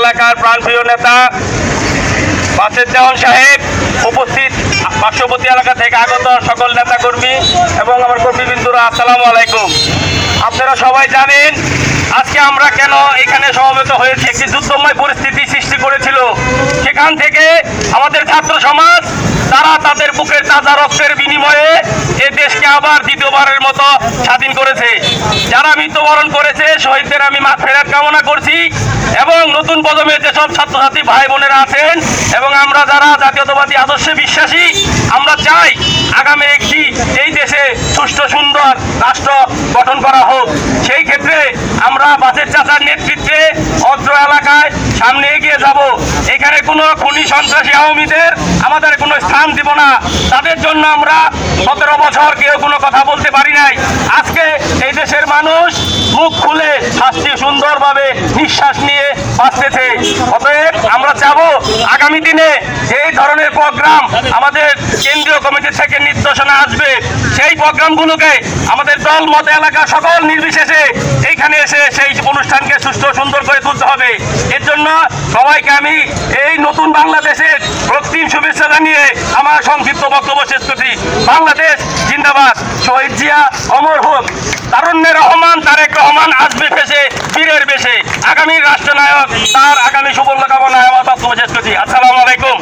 এলাকার প্রাণপ্রিয় নেতা বাসেজ্জামান সাহেব উপস্থিত পার্শ্ববর্তী এলাকা থেকে আগত সকল নেতাকর্মী এবং আমার কর্মীবৃন্দুরা, আসসালামু আলাইকুম। আপনারা সবাই জানেন আজকে আমরা কেন এখানে সমবেত হয়েছি? একটি যুদ্ধময় পরিস্থিতি সৃষ্টি করেছিল। সেখান থেকে আমাদের ছাত্র সমাজ তারা তাদের বুকের তাজা রক্তের বিনিময়ে এ দেশকে আবার দ্বিতীয়বারের মতো স্বাধীন করেছে। যারা মৃত্যুবরণ করেছে, শহীদদের আমি ফেরাত কামনা করছি এবং নতুন প্রজন্মের যেসব ছাত্রছাত্রী ভাই বোনেরা আছেন এবং আমরা যারা জাতীয়তাবাদী আদর্শে বিশ্বাসী, আমরা চাই আগামী একটি এই দেশে সুষ্ঠু, সুন্দর রাষ্ট্র গঠন করা হোক। সেই ক্ষেত্রে আমরা বাসের চাচার নেতৃত্বে অত্র এলাকায় সামনে এগিয়ে যাব। এখানে কোনো খুনি সন্ত্রাসী আওয়ামীদের আমাদের কোনো স্থান দিব না। তাদের জন্য আমরা সতেরো বছর কেউ কোনো কথা বলতে পারি নাই। আজকে এই দেশের মানুষ মুখ খুলে শাস্তি সুন্দরভাবে নিঃশ্বাস নিয়ে বাঁচতেছে। অতএব আমরা চাব আগামী দিনে এই ধরনের প্রোগ্রাম আমাদের কেন্দ্রীয় কমিটি থেকে নির্দেশনা আসবে, সেই প্রোগ্রামগুলোকে আমাদের দল, মত, এলাকা সকল নির্বিশেষে এইখানে এসে সেই অনুষ্ঠানকে ও সুন্দর করে তুলতে হবে। এর জন্য সবাইকে আমি এই নতুন বাংলাদেশের রক্তিম শুভেচ্ছা জানিয়ে আমার সংক্ষিপ্ত বক্তব্য শেষ করছি। বাংলাদেশ জিন্দাবাদ। শহীদ জিয়া, অমর হোক, তারুণ্যের রহমান, তারেক রহমান আসবে ফেসে, বীরের বেশে। আগামী রাষ্ট্রনায়ক, তার আগামী সুবর্ণ কামনায় আমার বক্তব্য শেষ করছি। আসসালামু আলাইকুম।